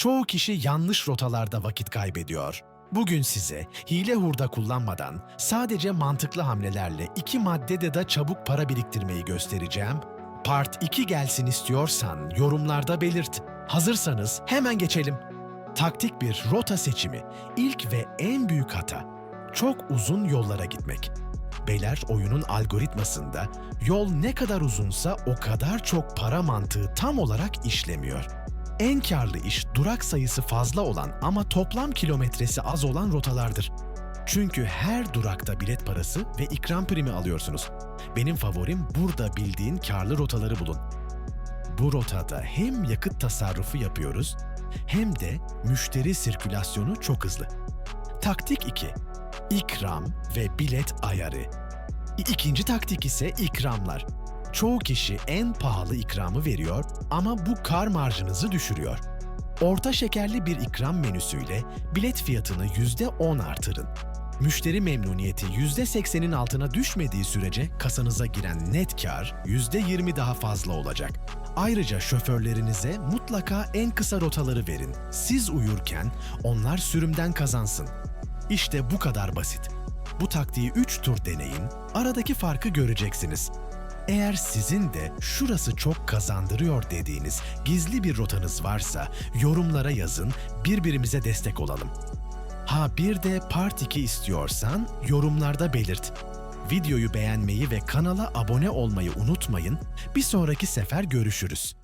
Çoğu kişi yanlış rotalarda vakit kaybediyor. Bugün size hile hurda kullanmadan sadece mantıklı hamlelerle iki maddede de çabuk para biriktirmeyi göstereceğim. Part 2 gelsin istiyorsan yorumlarda belirt. Hazırsanız hemen geçelim. Taktik bir rota seçimi. İlk ve en büyük hata. Çok uzun yollara gitmek. Beyler oyunun algoritmasında yol ne kadar uzunsa o kadar çok para mantığı tam olarak işlemiyor. En karlı iş durak sayısı fazla olan ama toplam kilometresi az olan rotalardır. Çünkü her durakta bilet parası ve ikram primi alıyorsunuz. Benim favorim burada bildiğin karlı rotaları bulun. Bu rotada hem yakıt tasarrufu yapıyoruz hem de müşteri sirkülasyonu çok hızlı. Taktik 2. İkram ve bilet ayarı. İkinci taktik ise ikramlar. Çoğu kişi en pahalı ikramı veriyor ama bu kar marjınızı düşürüyor. Orta şekerli bir ikram menüsüyle bilet fiyatını %10 artırın. Müşteri memnuniyeti %80'in altına düşmediği sürece kasanıza giren net kar %20 daha fazla olacak. Ayrıca şoförlerinize mutlaka en kısa rotaları verin. Siz uyurken onlar sürümden kazansın. İşte bu kadar basit. Bu taktiği 3 tur deneyin, aradaki farkı göreceksiniz. Eğer sizin de şurası çok kazandırıyor dediğiniz gizli bir rotanız varsa yorumlara yazın, birbirimize destek olalım. Ha bir de Part 2 istiyorsan yorumlarda belirt. Videoyu beğenmeyi ve kanala abone olmayı unutmayın. Bir sonraki sefer görüşürüz.